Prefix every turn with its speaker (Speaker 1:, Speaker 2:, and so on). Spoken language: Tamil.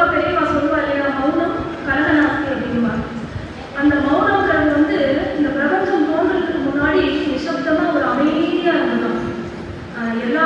Speaker 1: பொதுவாக பெரியவா சொல்லுவா இல்லையா மௌனம் கலகநாஸ்தி அப்படின்வா அந்த மௌனம்ங்கிறது வந்து இந்த பிரபஞ்சம் தோன்றதுக்கு முன்னாடி நிசப்தமாக ஒரு அமைதியாக இருந்ததான் எல்லா